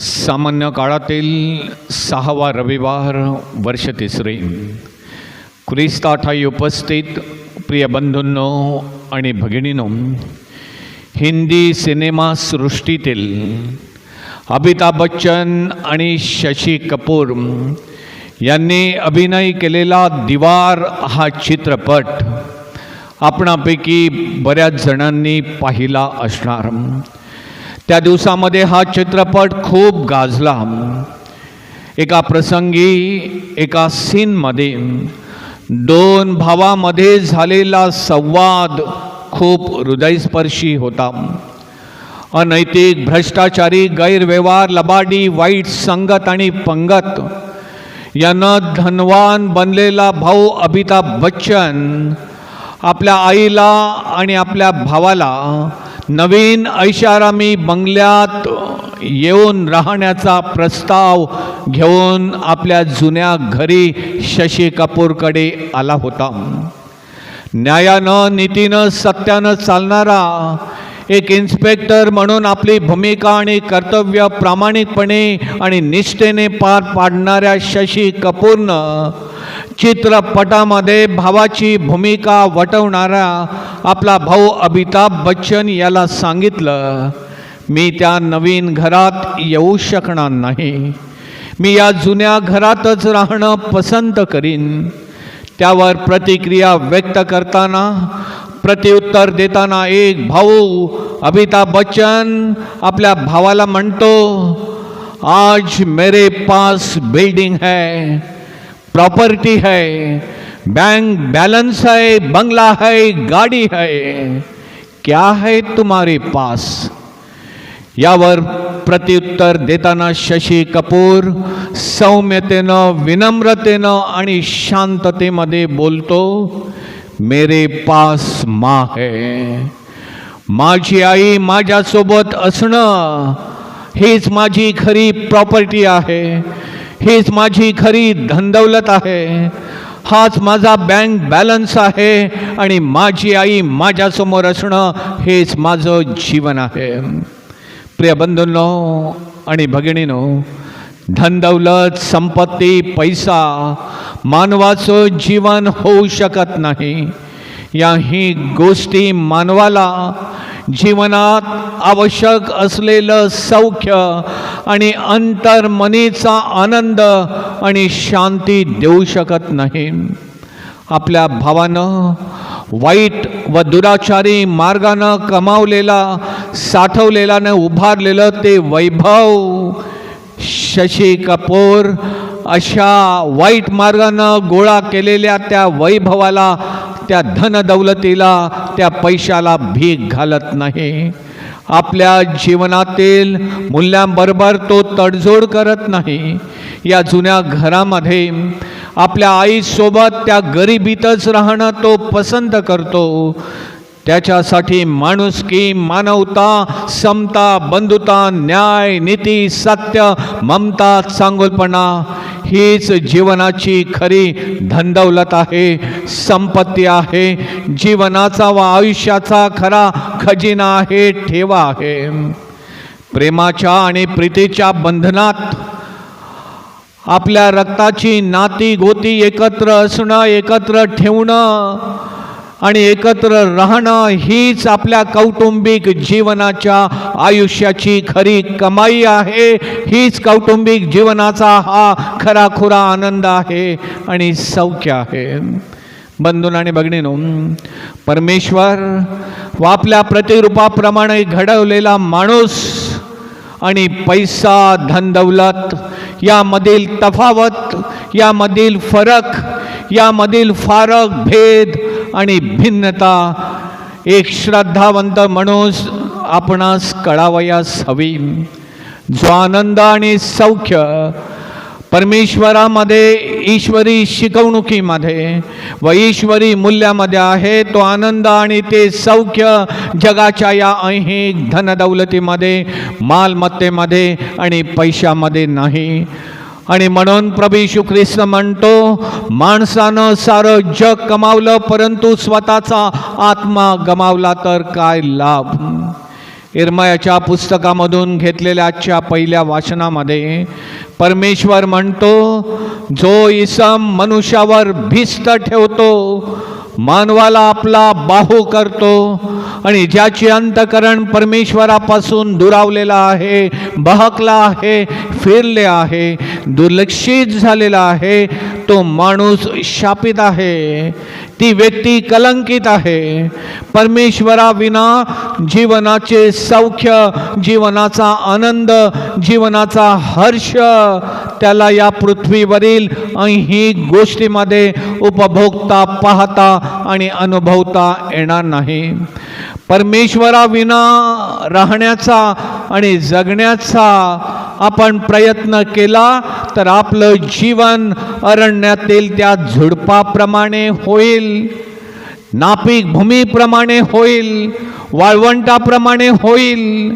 सामान्य काळातील सहावा रविवार वर्ष तिसरे. ख्रिस्ताठाई उपस्थित प्रिय बंधूंनो आणि भगिनीनो हिंदी सिनेमा सृष्टीतील अमिताभ बच्चन आणि शशी कपूर यांनी अभिनय केलेला दिवार हा चित्रपट आपणापैकी बऱ्याच जणांनी पाहिला असणार. त्या दिवसामध्ये हा चित्रपट खूप गाजला. एका प्रसंगी एका सीनमध्ये दोन भावामध्ये झालेला संवाद खूप हृदयस्पर्शी होता. अनैतिक भ्रष्टाचारी गैरव्यवहार लबाडी वाईट संगत आणि पंगत. यानं धनवान बनलेला भाऊ अमिताभ बच्चन आपल्या आईला आणि आपल्या भावाला नवीन ऐशारामी बंगल्यात येऊन राहण्याचा प्रस्ताव घेऊन आपल्या जुन्या घरी शशी कपूरकडे आला होता. न्यायानं नीतीनं सत्यानं चालणारा एक इन्स्पेक्टर म्हणून आपली भूमिका आणि कर्तव्य प्रामाणिकपणे आणि निष्ठेने पार पाडणाऱ्या शशी कपूरनं चित्रपटामध्ये भावाची भूमिका वटवणारा आपला भाऊ अमिताभ बच्चन याला सांगितलं मी त्या नवीन घरात येऊ शकणार नाही. मी या जुन्या घरातच राहणं पसंत करीन. त्यावर प्रतिक्रिया व्यक्त करताना प्रतिउत्तर देताना एक भाऊ अमिताभ बच्चन आपल्या भावाला म्हणतो आज मेरे पास बिल्डिंग है प्रॉपर्टी है बैंक बैलेंस है बंगला है गाड़ी है क्या है तुम्हारे पास? यावर प्रत्युत्तर देताना शशी कपूर सौम्यतेनं विनम्रतेनं आणि शांततेमध्ये बोलतो मेरे पास माँ है माझी आई माझ्यासोबत असणं हीच माझी खरी प्रॉपर्टी आहे हीच माझी खरी धनदौलत आहे हाच माझा बँक बॅलन्स आहे आणि माझी आई माझ्यासमोर असणं हेच माझं जीवन आहे. प्रिय बंधूंनो आणि भगिनीनो धनदौलत संपत्ती पैसा मानवाचं जीवन होऊ शकत नाही. याही गोष्टी मानवाला जीवनात आवश्यक असलेलं सौख्य आणि अंतर्मनीचा आनंद आणि शांती देऊ शकत नाही. आपल्या भावानं वाईट व दुराचारी मार्गानं कमावलेला साठवलेलानं उभारलेलं ते वैभव. शशी कपूर अशा वाईट मार्गानं गोळा केलेल्या त्या वैभवाला त्या धनदौलतीला त्या पैशाला भीक घालत नाही. आपल्या जीवनातील मूल्यांबरोबर तो तडजोड करत नाही. या जुन्या घरामध्ये आपल्या आईसोबत त्या गरिबीतच राहणं तो पसंत करतो. त्याच्यासाठी माणुसकी मानवता समता बंधुता न्याय नीती सत्य ममता चांगुलपणा हीच जीवनाची खरी धनदौलत आहे संपत्ती आहे. जीवनाचा व आयुष्याचा खरा खजिना आहे ठेवा आहे. प्रेमाच्या आणि प्रीतीच्या बंधनात आपल्या रक्ताची नाती गोती एकत्र असणं एकत्र ठेवणं आणि एकत्र राहणं हीच आपल्या कौटुंबिक जीवनाच्या आयुष्याची खरी कमाई आहे. हीच कौटुंबिक जीवनाचा हा खराखुरा आनंद आहे आणि सौख्य आहे. बंधून आणि बघणीनो परमेश्वर व आपल्या प्रतिरूपाप्रमाणे घडवलेला माणूस आणि पैसा धनदौलत यामधील तफावत यामधील फरक यामधील फारक भेद आणि भिन्नता एक श्रद्धावंत माणूस आपणास कळावयास हवी. जो आनंद आणि सौख्य परमेश्वरामध्ये ईश्वरी शिकवणुकीमध्ये व ईश्वरी मूल्यामध्ये आहे. तो आनंद आणि ते सौख्य जगाच्या या ऐहिक धनदौलतीमध्ये मालमत्तेमध्ये आणि पैशामध्ये नाही. आणि म्हणून प्रभू यीशू ख्रिस्त म्हणतो माणसानं सारं जग कमावलं परंतु स्वतःचा आत्मा गमावला तर काय लाभ? इरमयाच्या पुस्तकामधून घेतलेल्या आजच्या पहिल्या वाचनामध्ये परमेश्वर म्हणतो जो इसम मनुष्यावर भिस्त ठेवतो मानवाला आपला बाहू करतो आणि ज्याचे अंतकरण परमेश्वरापासून दुरावलेला आहे बहकला आहे फिरले आहे दुर्लक्षित झालेला आहे तो माणूस शापित आहे ती व्यक्ती कलंकित आहे. परमेश्वराविना जीवनाचे सौख्य जीवनाचा आनंद जीवनाचा हर्ष त्याला या पृथ्वीवरील ही गोष्टीमध्ये उपभोगता पाहता आणि अनुभवता येणार नाही. परमेश्वराविना राहण्याचा आणि जगण्याचा आपण प्रयत्न केला तर आपलं जीवन अरण्यातील त्या झुडपाप्रमाणे होईल. नापीक भूमीप्रमाणे होईल. वाळवंटाप्रमाणे होईल.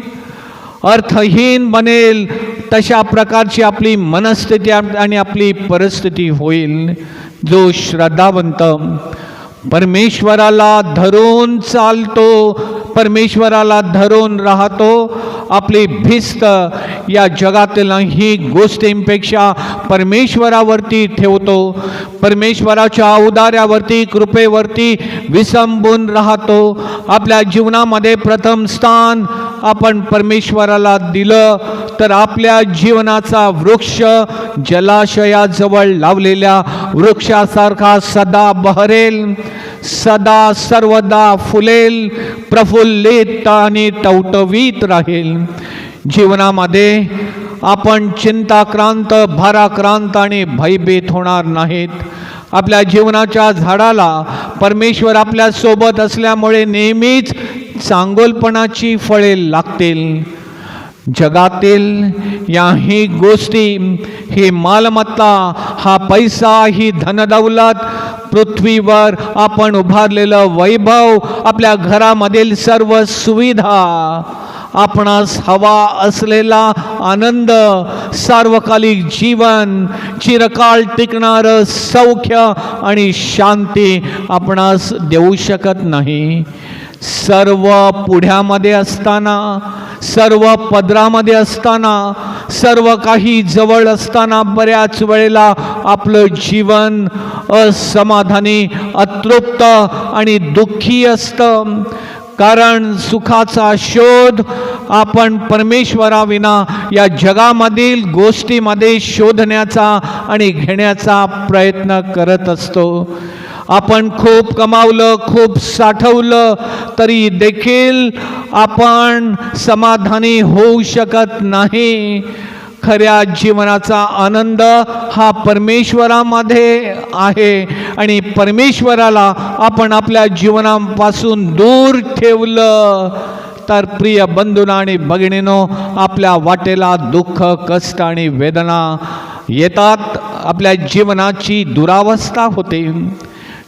अर्थहीन बनेल. तशा प्रकारची आपली मनस्थिती आणि आपली परिस्थिती होईल. जो श्रद्धावंत परमेश्वराला धरून चालतो परमेश्वराला धरून राहतो. आपली भिस्त या जगातील ही गोष्टींपेक्षा परमेश्वरावरती ठेवतो. परमेश्वराच्या उदाऱ्यावरती कृपेवरती विसंबून राहतो. आपल्या जीवनामध्ये प्रथम स्थान आपण परमेश्वराला दिलं तर आपल्या जीवनाचा वृक्ष जलाशयाजवळ लावलेल्या वृक्षासारखा सदा बहरेल. सदा सर्वदा फुलेल प्रफुल्लित आणि टवटवीत राहील. जीवनामध्ये आपण चिंताक्रांत भाराक्रांत आणि भयभीत होणार नाहीत. आपल्या जीवनाच्या झाडाला परमेश्वर आपल्यासोबत असल्यामुळे नेहमीच चांगोलपणाची फळे लागतील. जगातील याही गोष्टी ही मालमत्ता हा पैसा ही धनदौलत पृथ्वीवर आपण उभारलेलं वैभव आपल्या घरामधील सर्व सुविधा आपणास हवा असलेला आनंद सार्वकालिक जीवन चिरकाळ टिकणारं सौख्य आणि शांती आपणास देऊ शकत नाही. सर्व पुढ्यामध्ये असताना सर्व पदरामध्ये असताना सर्व काही जवळ असताना बऱ्याच वेळेला आपलं जीवन असमाधानी अतृप्त आणि दुःखी असतं. कारण सुखाचा शोध आपण परमेश्वराविना या जगामधील गोष्टीमध्ये शोधण्याचा आणि घेण्याचा प्रयत्न करत असतो. आपण खूप कमावलं खूप साठवलं तरी देखील आपण समाधानी होऊ शकत नाही. खऱ्या जीवनाचा आनंद हा परमेश्वरामध्ये आहे आणि परमेश्वराला आपण आपल्या जीवनापासून दूर ठेवलं. तर प्रिय बंधूंना आणि भगिनीनो आपल्या वाटेला दुःख कष्ट आणि वेदना येतात. आपल्या जीवनाची दुरावस्था होते.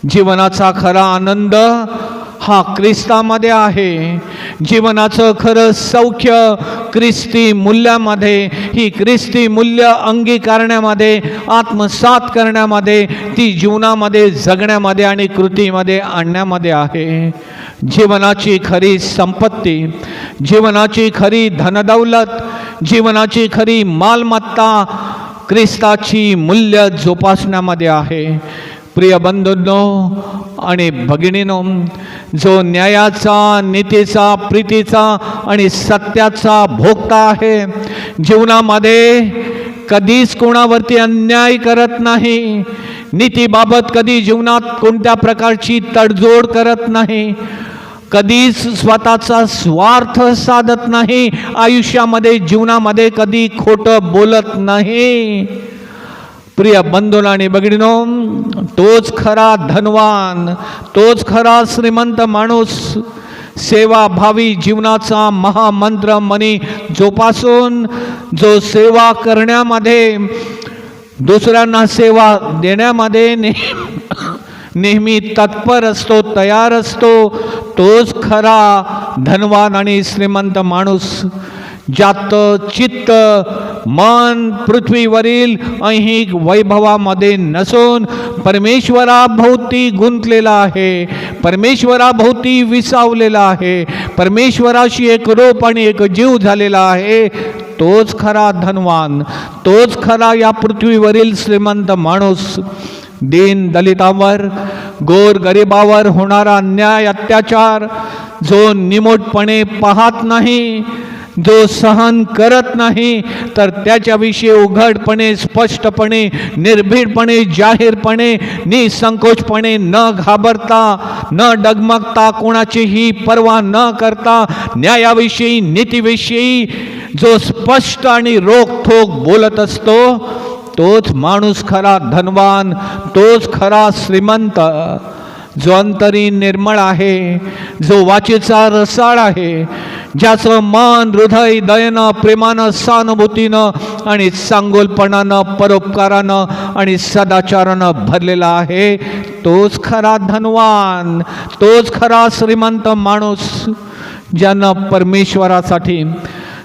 जीवनाचा खरा आनंद हा ख्रिस्तामध्ये आहे. जीवनाचं खरं सौख्य ख्रिस्ती मूल्यामध्ये ही ख्रिस्ती मूल्य अंगीकारण्यामध्ये आत्मसात करण्यामध्ये ती जीवनामध्ये जगण्यामध्ये आणि कृतीमध्ये आणण्यामध्ये आहे. जीवनाची खरी संपत्ती जीवनाची खरी धनदौलत जीवनाची खरी मालमत्ता ख्रिस्ताची मूल्य जोपासण्यामध्ये आहे. प्रिय बंधूंनो आणि भगिनीनो जो न्यायाचा नीतीचा प्रीतीचा आणि सत्याचा भोगता आहे जीवनामध्ये कधीच कोणावरती अन्याय करत नाही नीतीबाबत कधी जीवनात कोणत्या प्रकारची तडजोड करत नाही कधीच स्वतःचा स्वार्थ साधत नाही आयुष्यामध्ये जीवनामध्ये कधी खोटं बोलत नाही. प्रिय बंधून आणि तोच खरा धनवान तोच खरा श्रीमंत माणूस सेवाभावी जीवनाचा महामंत्र मनी जोपासून जो सेवा करण्यामध्ये दुसऱ्यांना सेवा देण्यामध्ये नेहमी तत्पर असतो तयार असतो तोच खरा धनवान आणि श्रीमंत माणूस. ज्यात चित्त मन पृथ्वीवरील ऐहिक वैभवामध्ये नसून परमेश्वराभोवती गुंतलेला आहे. परमेश्वराभोवती विसावलेला आहे. परमेश्वराशी एक रूप आणि एक जीव झालेला आहे. तोच खरा धनवान तोच खरा या पृथ्वीवरील श्रीमंत माणूस. दीन दलितांवर गोर गरिबावर होणारा अन्याय अत्याचार जो निमोटपणे पाहत नाही जो सहन करत नाही तर त्याच्याविषयी उघडपणे स्पष्टपणे निर्भीडपणे जाहीरपणे निसंकोचपणे न घाबरता न डगमगता कोणाचीही पर्वा न करता न्यायाविषयी नीतीविषयी जो स्पष्ट आणि रोखठोक बोलत असतो तोच माणूस खरा धनवान तोच खरा श्रीमंत जो अंतरी निर्मळ आहे जो वाचेचा रसाळ आहे ज्याचं मन हृदय दयनं प्रेमानं सहानुभूतीनं आणि चांगोलपणानं परोपकारानं आणि सदाचारानं भरलेला आहे तोच खरा धनवान तोच खरा श्रीमंत माणूस ज्यानं परमेश्वरासाठी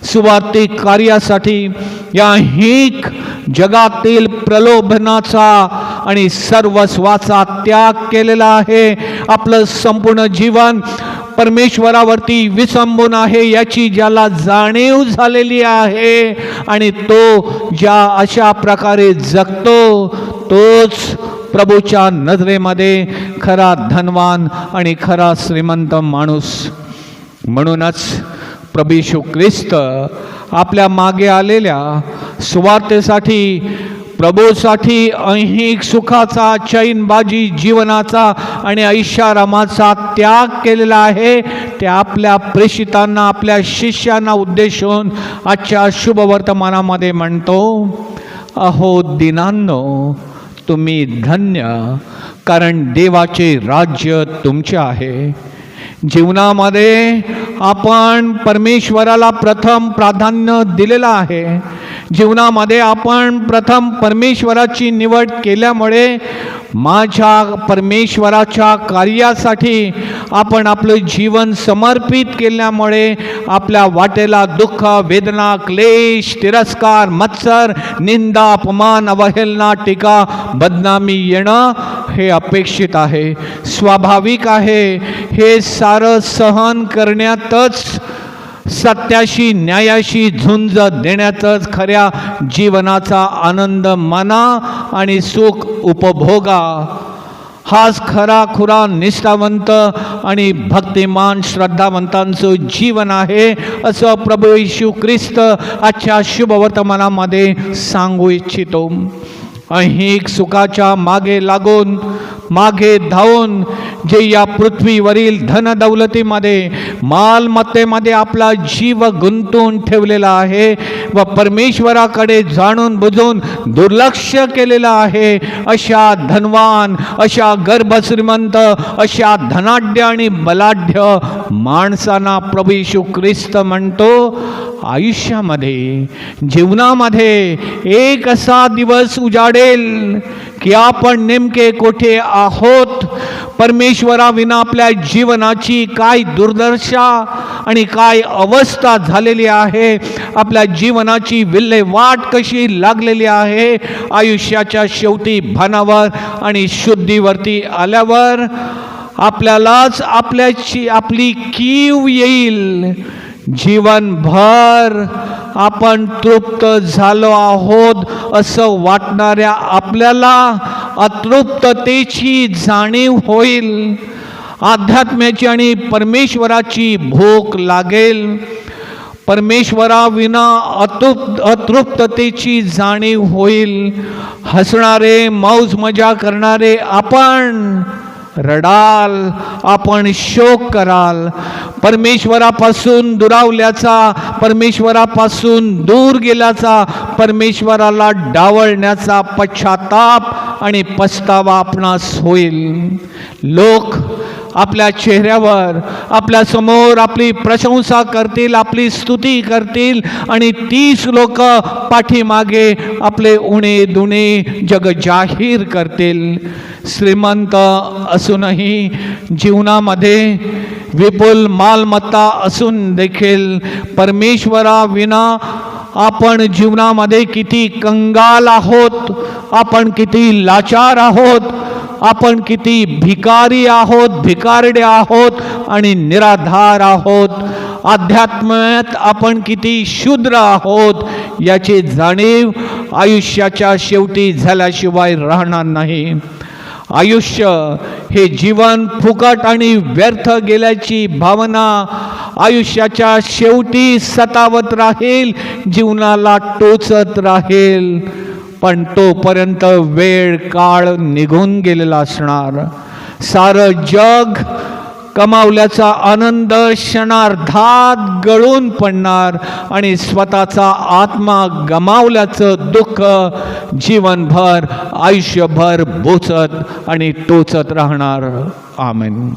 सुवार्थिक कार्यासाठी या हिक जगातील प्रलोभनाचा आणि सर्वस्वाचा त्याग केलेला आहे. आपलं संपूर्ण जीवन परमेश्वरावरती विसंबून आहे याची ज्याला जाणीव झालेली आहे आणि तो ज्या अशा प्रकारे जगतो तोच प्रभूच्या नजरेमध्ये खरा धनवान आणि खरा श्रीमंत माणूस. म्हणूनच प्रभू ख्रिस्त आपल्या मागे आलेल्या सुवार्तेसाठी प्रभूसाठी ऐहिक सुखाचा चैनबाजी जीवनाचा आणि ऐशारामाचा त्याग केलेला आहे. ते आपल्या प्रेषितांना आपल्या शिष्यांना उद्देशून आजच्या शुभवर्तमानामध्ये म्हणतो अहो दिनांनो तुम्ही धन्य कारण देवाचे राज्य तुमचे आहे. जीवनामध्ये आपण परमेश्वराला प्रथम प्राधान्य दिलेलं आहे. जीवनामध्ये आपण प्रथम परमेश्वराची निवड केल्यामुळे माझ्या परमेश्वराच्या कार्यासाठी आपण आपलं जीवन समर्पित केल्यामुळे आपल्या वाटेला दुःख वेदना क्लेश तिरस्कार मत्सर निंदा अपमान अवहेलना टीका बदनामी येणं हे अपेक्षित आहे. स्वाभाविक आहे. हे सारं सहन करण्यातच सत्याशी न्यायाशी झुंज देण्यातच खऱ्या जीवनाचा आनंद मना आणि सुख उपभोगा. हाच खरा खुरा निष्ठावंत आणि भक्तिमान श्रद्धावंतांचं जीवन आहे असं प्रभू येशू ख्रिस्त आजच्या शुभवर्तमानामध्ये सांगू इच्छितो. ऐहिक सुखाच्या मागे लागून मागे धावून जे या पृथ्वीवरील धनदौलतीमध्ये मालमत्तेमध्ये आपला जीव गुंतवून ठेवलेला आहे व परमेश्वराकडे जाणून बुजून दुर्लक्ष केलेलं आहे. अशा धनवान अशा गर्भश्रीमंत अशा धनाढ्य आणि बलाढ्य माणसांना प्रभू ख्रिस्त म्हणतो आयुष्यामध्ये जीवनामध्ये एक असा दिवस उजाडेल की आपण नेमके कोठे आहोत? परमेश्वराविना आपल्या जीवनाची काय दुर्दशा आणि काय अवस्था झालेली आहे? आपल्या जीवनाची विल्हेवाट कशी लागलेली आहे? आयुष्याच्या शेवटी भानावर आणि शुद्धीवरती आल्यावर आपल्यालाच आपल्याची आपली कीव येईल. जीवनभर आपण तृप्त झालो आहोत असं वाटणाऱ्या आपल्याला अतृप्ततेची जाणीव होईल. आध्यात्म्याची आणि परमेश्वराची भूक लागेल. परमेश्वराविना अतृप अतृप्ततेची जाणीव होईल. हसणारे मौज मजा करणारे आपण रडाल आपण शोक कराल. परमेश्वरापासून दुरावल्याचा परमेश्वरापासून दूर गेल्याचा परमेश्वराला डावळण्याचा पश्चाताप आणि पस्तावा आपणास होईल. लोक आपल्या चेहऱ्यावर आपल्यासमोर आपली प्रशंसा करतील आपली स्तुती करतील आणि तीच लोक पाठीमागे आपले उणे दुणे जग जाहीर करतील. श्रीमंत असूनही जीवनामध्ये विपुल मालमत्ता असून देखील परमेश्वरा विना आपण जीवनामध्ये किती कंगाल आहोत आपण किती लाचार आहोत आपण किती भिकारी आहोत भिकारडे आहोत आणि निराधार आहोत. अध्यात्मात आपण किती शूद्र आहोत याची जाणीव आयुष्याच्या शेवटी झाल्याशिवाय राहणार नाही. आयुष्य हे जीवन फुकट आणि व्यर्थ गेल्याची भावना आयुष्याच्या शेवटी सतावत राहील जीवनाला टोचत राहील. पण तोपर्यंत वेळ काळ निघून गेलेला असणार. सारं जग कमावल्याचा आनंद क्षणार्धात गळून पडणार आणि स्वतःचा आत्मा गमावल्याचं दुःख जीवनभर आयुष्यभर बोचत आणि टोचत राहणार. आमेन.